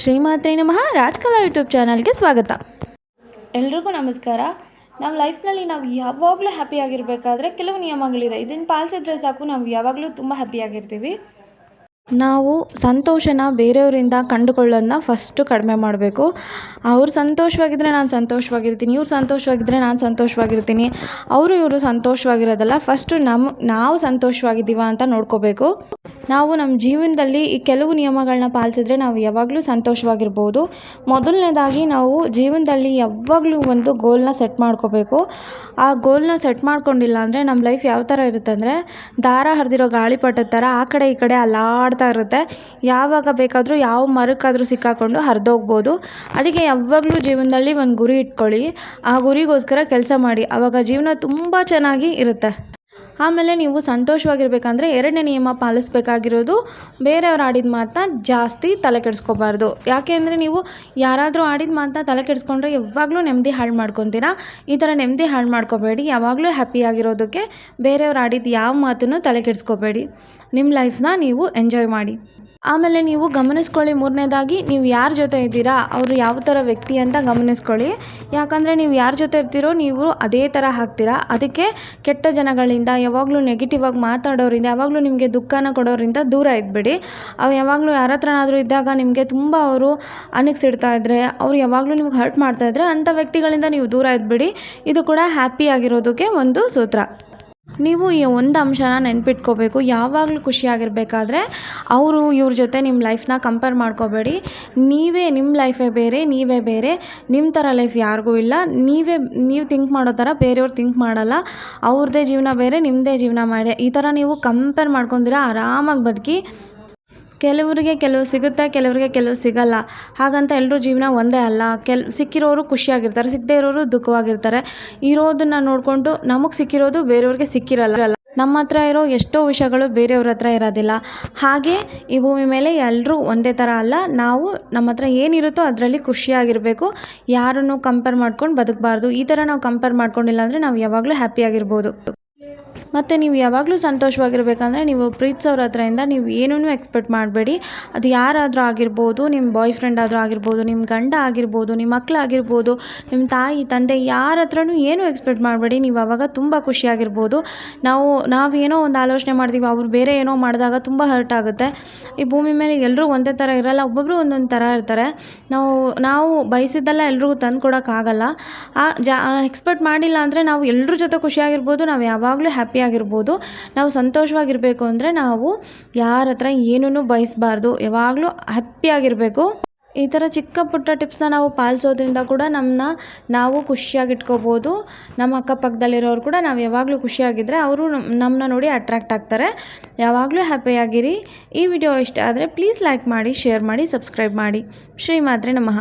ಶ್ರೀಮಾತ್ರಿ ನಮಃ. ರಾಜ್ಕಲಾ ಯೂಟ್ಯೂಬ್ ಚಾನಲ್ಗೆ ಸ್ವಾಗತ. ಎಲ್ರಿಗೂ ನಮಸ್ಕಾರ. ನಮ್ಮ ಲೈಫ್ನಲ್ಲಿ ನಾವು ಯಾವಾಗಲೂ ಹ್ಯಾಪಿಯಾಗಿರಬೇಕಾದ್ರೆ ಕೆಲವು ನಿಯಮಗಳಿದೆ. ಇದನ್ನು ಪಾಲಿಸಿದ್ರೆ ಸಾಕು, ನಾವು ಯಾವಾಗಲೂ ತುಂಬ ಹ್ಯಾಪಿಯಾಗಿರ್ತೀವಿ ನಾವು ಸಂತೋಷನ ಬೇರೆಯವರಿಂದ ಕಂಡುಕೊಳ್ಳೋದನ್ನ ಫಸ್ಟು ಕಡಿಮೆ ಮಾಡಬೇಕು. ಅವ್ರು ಸಂತೋಷವಾಗಿದ್ದರೆ ನಾನು ಸಂತೋಷವಾಗಿರ್ತೀನಿ, ಇವ್ರು ಸಂತೋಷವಾಗಿದ್ದರೆ ನಾನು ಸಂತೋಷವಾಗಿರ್ತೀನಿ, ಅವರು ಇವರು ಸಂತೋಷವಾಗಿರೋದಲ್ಲ ಫಸ್ಟು ನಮ್ಮ ನಾವು ಸಂತೋಷವಾಗಿದ್ದೀವ ಅಂತ ನೋಡ್ಕೋಬೇಕು. ನಾವು ನಮ್ಮ ಜೀವನದಲ್ಲಿ ಈ ಕೆಲವು ನಿಯಮಗಳನ್ನ ಪಾಲಿಸಿದ್ರೆ ನಾವು ಯಾವಾಗಲೂ ಸಂತೋಷವಾಗಿರ್ಬೋದು. ಮೊದಲನೇದಾಗಿ ನಾವು ಜೀವನದಲ್ಲಿ ಯಾವಾಗಲೂ ಒಂದು ಗೋಲ್ನ ಸೆಟ್ ಮಾಡ್ಕೋಬೇಕು. ಆ ಗೋಲ್ನ ಸೆಟ್ ಮಾಡ್ಕೊಂಡಿಲ್ಲ ಅಂದರೆ ನಮ್ಮ ಲೈಫ್ ಯಾವ ಥರ ಇರುತ್ತೆ ಅಂದರೆ ದಾರ ಹರಿದಿರೋ ಗಾಳಿಪಟದ ಥರ ಆ ಕಡೆ ಈ ಕಡೆ ಅಲ್ಲಾಡ್ತಾ ಇರುತ್ತೆ. ಯಾವಾಗ ಬೇಕಾದರೂ ಯಾವ ಮರಕ್ಕಾದರೂ ಸಿಕ್ಕಾಕೊಂಡು ಹರಿದೋಗ್ಬೋದು. ಅದಕ್ಕೆ ಯಾವಾಗಲೂ ಜೀವನದಲ್ಲಿ ಒಂದು ಗುರಿ ಇಟ್ಕೊಳ್ಳಿ. ಆ ಗುರಿಗೋಸ್ಕರ ಕೆಲಸ ಮಾಡಿ. ಆವಾಗ ಜೀವನ ತುಂಬ ಚೆನ್ನಾಗಿ ಇರುತ್ತೆ. ಆಮೇಲೆ ನೀವು ಸಂತೋಷವಾಗಿರ್ಬೇಕಂದ್ರೆ ಎರಡನೇ ನಿಯಮ ಪಾಲಿಸ್ಬೇಕಾಗಿರೋದು ಬೇರೆಯವ್ರು ಆಡಿದ ಮಾತನ್ನ ಜಾಸ್ತಿ ತಲೆ ಕೆಡಿಸ್ಕೋಬಾರ್ದು. ಯಾಕೆ ಅಂದರೆ ನೀವು ಯಾರಾದರೂ ಆಡಿದ ಮಾತನ್ನ ತಲೆ ಕೆಡಿಸ್ಕೊಂಡ್ರೆ ಯಾವಾಗಲೂ ನೆಮ್ಮದಿ ಹಾಳು ಮಾಡ್ಕೊತೀರಾ? ಈ ಥರ ನೆಮ್ಮದಿ ಹಾಳು ಮಾಡ್ಕೋಬೇಡಿ. ಯಾವಾಗಲೂ ಹ್ಯಾಪಿಯಾಗಿರೋದಕ್ಕೆ ಬೇರೆಯವ್ರು ಆಡಿದ ಯಾವ ಮಾತನ್ನು ತಲೆ ಕೆಡಿಸ್ಕೋಬೇಡಿ. ನಿಮ್ಮ ಲೈಫ್ನ ನೀವು ಎಂಜಾಯ್ ಮಾಡಿ. ಆಮೇಲೆ ನೀವು ಗಮನಿಸ್ಕೊಳ್ಳಿ ಮೂರನೇದಾಗಿ, ನೀವು ಯಾರ ಜೊತೆ ಇದ್ದೀರಾ? ಅವರು ಯಾವ ಥರ ವ್ಯಕ್ತಿ ಅಂತ ಗಮನಿಸ್ಕೊಳ್ಳಿ. ಯಾಕಂದರೆ ನೀವು ಯಾರ ಜೊತೆ ಇರ್ತೀರೋ ನೀವು ಅದೇ ಥರ ಹಾಕ್ತೀರಾ ಅದಕ್ಕೆ ಕೆಟ್ಟ ಜನಗಳಿಂದ ಯಾವಾಗಲೂ ನೆಗೆಟಿವ್ ಆಗಿ ಮಾತಾಡೋರಿಂದ, ಯಾವಾಗಲೂ ನಿಮಗೆ ದುಃಖನ ಕೊಡೋರಿಂದ ದೂರ ಇದ್ಬಿಡಿ. ಅವು ಯಾವಾಗಲೂ ಯಾರ ಹತ್ರನಾದರೂ ಇದ್ದಾಗ ನಿಮಗೆ ತುಂಬ ಅವರು ಅನಿಸಿಡ್ತಾ ಇದ್ದರೆ ಅವ್ರು ಯಾವಾಗಲೂ ನಿಮ್ಗೆ ಹರ್ಟ್ ಮಾಡ್ತಾ ಮಾಡ್ತಾಯಿದ್ರೆ ಅಂಥ ವ್ಯಕ್ತಿಗಳಿಂದ ನೀವು ದೂರ ಇದ್ಬಿಡಿ. ಇದು ಕೂಡ ಹ್ಯಾಪಿ ಆಗಿರೋದಕ್ಕೆ ಒಂದು ಸೂತ್ರ. ನೀವು ಈ ಒಂದು ಅಂಶನ ನೆನ್ಪಿಟ್ಕೋಬೇಕು. ಯಾವಾಗಲೂ ಖುಷಿಯಾಗಿರಬೇಕಾದ್ರೆ ಅವರು ಇವ್ರ ಜೊತೆ ನಿಮ್ಮ ಲೈಫ್ನ ಕಂಪೇರ್ ಮಾಡ್ಕೋಬೇಡಿ. ನೀವೇ ನಿಮ್ಮ ಲೈಫೇ ಬೇರೆ, ನೀವೇ ಬೇರೆ. ನಿಮ್ಮ ಥರ ಲೈಫ್ ಯಾರಿಗೂ ಇಲ್ಲ. ನೀವೇ, ನೀವು ಥಿಂಕ್ ಮಾಡೋ ಥರ ಬೇರೆಯವ್ರು ಥಿಂಕ್ ಮಾಡಲ್ಲ. ಅವ್ರದ್ದೇ ಜೀವನ ಬೇರೆ ನಿಮ್ಮದೇ ಜೀವನ ಮಾಡಿ. ಈ ಥರ ನೀವು ಕಂಪೇರ್ ಮಾಡ್ಕೊಂಡಿರ, ಆರಾಮಾಗಿ ಬದುಕಿ ಕೆಲವರಿಗೆ ಕೆಲವು ಸಿಗುತ್ತೆ, ಕೆಲವರಿಗೆ ಕೆಲವು ಸಿಗಲ್ಲ. ಹಾಗಂತ ಎಲ್ಲರೂ ಜೀವನ ಒಂದೇ ಅಲ್ಲ. ಕೆಲ್, ಸಿಕ್ಕಿರೋರು ಖುಷಿಯಾಗಿರ್ತಾರೆ, ಸಿಗದೇ ಇರೋರು ದುಃಖವಾಗಿರ್ತಾರೆ. ಇರೋದನ್ನು ನೋಡಿಕೊಂಡು ನಮಗೆ ಸಿಕ್ಕಿರೋದು ಬೇರೆಯವ್ರಿಗೆ ಸಿಕ್ಕಿರಲ್ಲ. ನಮ್ಮ ಹತ್ರ ಇರೋ ಎಷ್ಟೋ ವಿಷಯಗಳು ಬೇರೆಯವ್ರ ಹತ್ರ ಇರೋದಿಲ್ಲ. ಹಾಗೆ ಈ ಭೂಮಿ ಮೇಲೆ ಎಲ್ಲರೂ ಒಂದೇ ಥರ ಅಲ್ಲ. ನಾವು ನಮ್ಮ ಹತ್ರ ಏನಿರುತ್ತೋ ಅದರಲ್ಲಿ ಖುಷಿಯಾಗಿರಬೇಕು. ಯಾರನ್ನು ಕಂಪೇರ್ ಮಾಡ್ಕೊಂಡು ಬದುಕಬಾರ್ದು. ಈ ಥರ ನಾವು ಕಂಪೇರ್ ಮಾಡ್ಕೊಂಡಿಲ್ಲ ಅಂದರೆ ನಾವು ಯಾವಾಗಲೂ ಹ್ಯಾಪಿಯಾಗಿರ್ಬೋದು ಮತ್ತು ನೀವು ಯಾವಾಗಲೂ ಸಂತೋಷವಾಗಿರ್ಬೇಕಂದ್ರೆ ನೀವು ಪ್ರೀತಿಸೋರ ಹತ್ರದಿಂದ ನೀವು ಏನೂ ಎಕ್ಸ್ಪೆಕ್ಟ್ ಮಾಡಬೇಡಿ. ಅದು ಯಾರಾದರೂ ಆಗಿರ್ಬೋದು ನಿಮ್ಮ ಬಾಯ್ ಫ್ರೆಂಡ್ ಆದರೂ ಆಗಿರ್ಬೋದು ನಿಮ್ಮ ಗಂಡ ಆಗಿರ್ಬೋದು ನಿಮ್ಮ ಮಕ್ಕಳಾಗಿರ್ಬೋದು ನಿಮ್ಮ ತಾಯಿ, ತಂದೆ ಯಾರ ಹತ್ರನೂ ಏನೂ ಎಕ್ಸ್ಪೆಕ್ಟ್ ಮಾಡಬೇಡಿ. ನೀವು ಆವಾಗ ತುಂಬ ಖುಷಿಯಾಗಿರ್ಬೋದು. ನಾವು ನಾವು ಏನೋ ಒಂದು ಆಲೋಚನೆ ಮಾಡ್ತೀವಿ, ಅವ್ರು ಬೇರೆ ಏನೋ ಮಾಡಿದಾಗ ತುಂಬ ಹರ್ಟ್ ಆಗುತ್ತೆ. ಈ ಭೂಮಿ ಮೇಲೆ ಎಲ್ಲರೂ ಒಂದೇ ಥರ ಇರಲ್ಲ ಒಬ್ಬೊಬ್ಬರು ಒಂದೊಂದು ಥರ ಇರ್ತಾರೆ. ನಾವು ನಾವು ಬಯಸಿದ್ದೆಲ್ಲ ಎಲ್ರಿಗೂ ತಂದು ಕೊಡೋಕ್ಕಾಗಲ್ಲ. ಆ, ಜಾ ಎಕ್ಸ್ಪೆಕ್ಟ್ ಮಾಡಿಲ್ಲ ಅಂದರೆ ನಾವು ಎಲ್ಲರ ಜೊತೆ ಖುಷಿಯಾಗಿರ್ಬೋದು, ನಾವು ಯಾವಾಗಲೂ ಹ್ಯಾಪಿಯಾಗಿರ್ಬೋದು ನಾವು ಸಂತೋಷವಾಗಿರಬೇಕು ಅಂದರೆ ನಾವು ಯಾರ ಹತ್ರ ಏನೂ ಬಯಸಬಾರ್ದು. ಯಾವಾಗಲೂ ಹ್ಯಾಪಿಯಾಗಿರಬೇಕು ಈ ಥರ ಚಿಕ್ಕ ಪುಟ್ಟ ಟಿಪ್ಸ್ನ ನಾವು ಪಾಲಿಸೋದ್ರಿಂದ ಕೂಡ ನಮ್ಮನ್ನ ನಾವು ಖುಷಿಯಾಗಿಟ್ಕೋಬೋದು. ನಮ್ಮ ಅಕ್ಕಪಕ್ಕದಲ್ಲಿರೋರು ಕೂಡ ನಾವು ಯಾವಾಗಲೂ ಖುಷಿಯಾಗಿದ್ದರೆ ಅವರು ನಮ್ಮನ್ನ ನೋಡಿ ಅಟ್ರ್ಯಾಕ್ಟ್ ಆಗ್ತಾರೆ. ಯಾವಾಗಲೂ ಹ್ಯಾಪಿಯಾಗಿರಿ ಈ ವಿಡಿಯೋ ಇಷ್ಟ ಆದರೆ ಪ್ಲೀಸ್ ಲೈಕ್ ಮಾಡಿ ಶೇರ್ ಮಾಡಿ ಸಬ್ಸ್ಕ್ರೈಬ್ ಮಾಡಿ. ಶ್ರೀಮಾತ್ರೆ ನಮಃ.